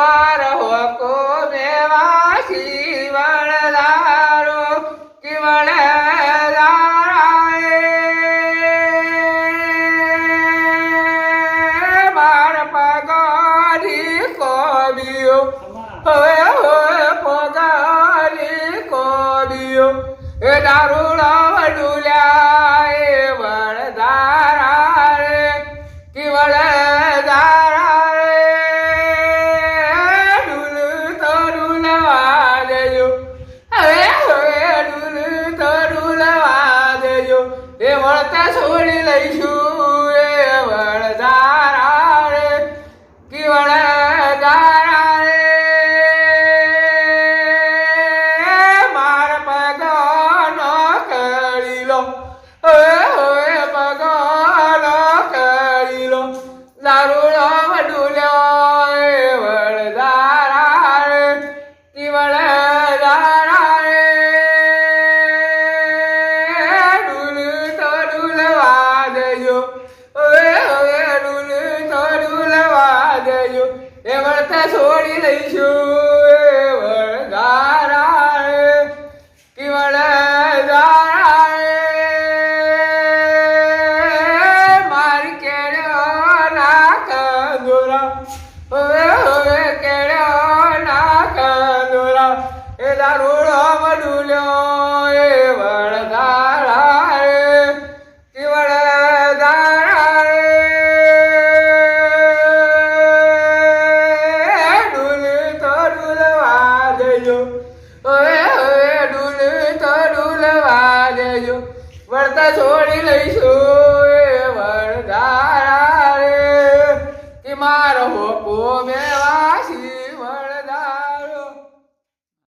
માર હોકો મેવા શિવળ દારો કિવળ દારાએ માર પગારી કોબિયો હવે વળતા છોડી લઈશું એ વડધારા રે કિવળ દારા રે માર પગનો કરી લો. હવે પગ ન કરી લો. દારૂડો હવે હવે ડુલ તો ડુલવા દેજો એ વળતા છોડી લઈશું મારી કેળ્યો ના કંદોરા હવે હવે કેળ્યો ના કંદોરા એ દારૂડો વડુલ્યો દેજો વળતા છોડી લઈશું.